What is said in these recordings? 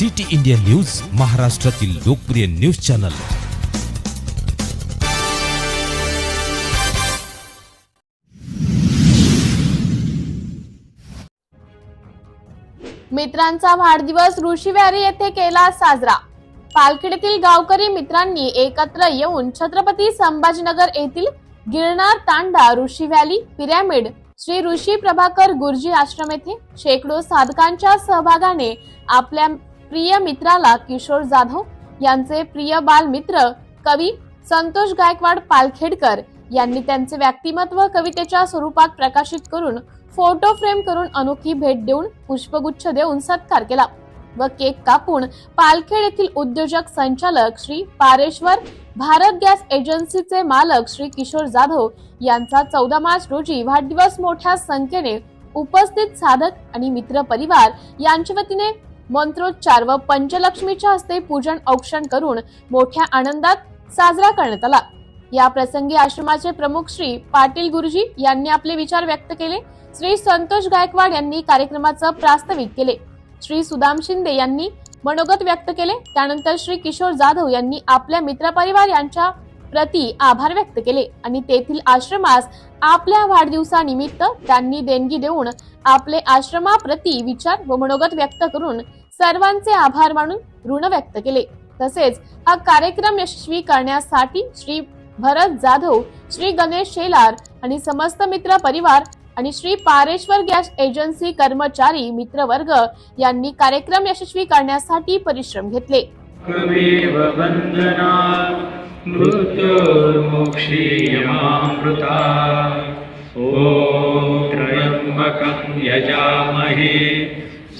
City India news महाराष्ट्रातील लोकप्रिय news channel. मित्रांचा वाढदिवस ऋषीव्यारी येथे केला साजरा. पालखेडीतील गावकरी मित्रांनी एकत्र येऊन छत्रपती संभाजीनगर येथील गिरणार तांडा ऋषी व्हॅली पिरॅमिड श्री ऋषी प्रभाकर गुरुजी आश्रम येथे शेकडो साधकांच्या सहभागाने आपल्या प्रिय मित्राला किशोर जाधव यांचे प्रिय बाल मित्र कवी संतोष गायकवाड पालखेडकर यांनी त्यांचे व्यक्तिमत्व कवितेच्या स्वरूपात प्रकाशित करून फोटो फ्रेम करून अनोखी भेट देऊन पुष्पगुच्छ देऊन सत्कार केला व केक कापून पालखेड येथील उद्योजक संचालक श्री पारेश्वर भारत गॅस एजन्सीचे मालक श्री किशोर जाधव यांचा चौदा मार्च रोजी वाढदिवस मोठ्या संख्येने उपस्थित साधक आणि मित्र परिवार यांच्या वतीने मंत्रोच्चार व पंचलक्ष्मीच्या हस्ते पूजन औक्षण करून मोठ्या आनंदात साजरा करण्यात आला. या प्रसंगी आश्रमाचे प्रमुख श्री पाटील गुरुजी यांनी आपले विचार व्यक्त केले. श्री संतोष गायकवाड यांनी कार्यक्रमाचं प्रास्ताविक केले. श्री सुदाम शिंदे यांनी मनोगत व्यक्त केले. त्यानंतर श्री किशोर जाधव यांनी आपल्या मित्रपरिवार यांच्या प्रती आभार व्यक्त केले आणि तेथील आश्रमास आपल्या वाढदिवसानिमित्त त्यांनी देणगी देऊन आपले आश्रमाप्रती विचार व मनोगत व्यक्त करून सर्वांचे आभार मानून ऋण व्यक्त केले. तसेच हा कार्यक्रम यशस्वी करण्यासाठी श्री भरत जाधव श्री गणेश शेलार आणि समस्त मित्र परिवार आणि श्री पारेश्वर गॅस एजन्सी कर्मचारी मित्रवर्ग यांनी कार्यक्रम यशस्वी करण्यासाठी परिश्रम घेतले. त्वमेव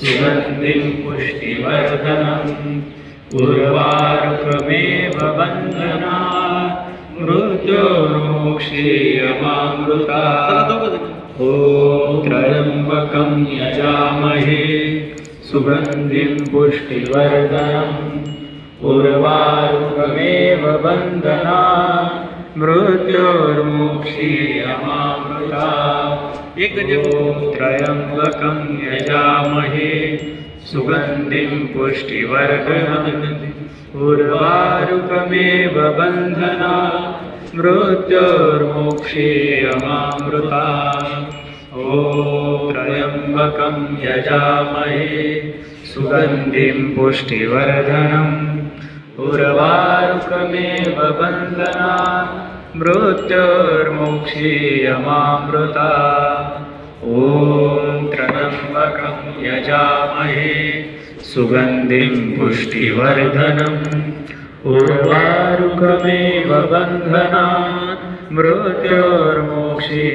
सुगन्धिं पुष्टिवर्धनम् उर्वारुकमेव वन्दना मृत्योरोक्षेयमामृता ॐ त्र्यम्बकं यजामहे सुगन्धिं पुष्टिवर्धनम् उर्वारुकमेव वन्दना। मृत्योर्मुक्षीयमामृता ॐ त्र्यम्बकं यजामहे। सुगन्धिं पुष्टिवर्धनम् उर्वारुकमेव बन्धना। मृत्योर्मुक्षीयमामृता ॐ त्र्यम्बकं यजामहे। सुगन्धिं पुष्टिवर्धनम्। उर्वारुकमेव बन्धना मृत्योर्मोक्षीयमामृता। ॐ त्र्यम्बकं यजामहे सुगन्धिं पुष्टिवर्धनम् उर्वारुकमेव बन्धना मृत्योर्मोक्षी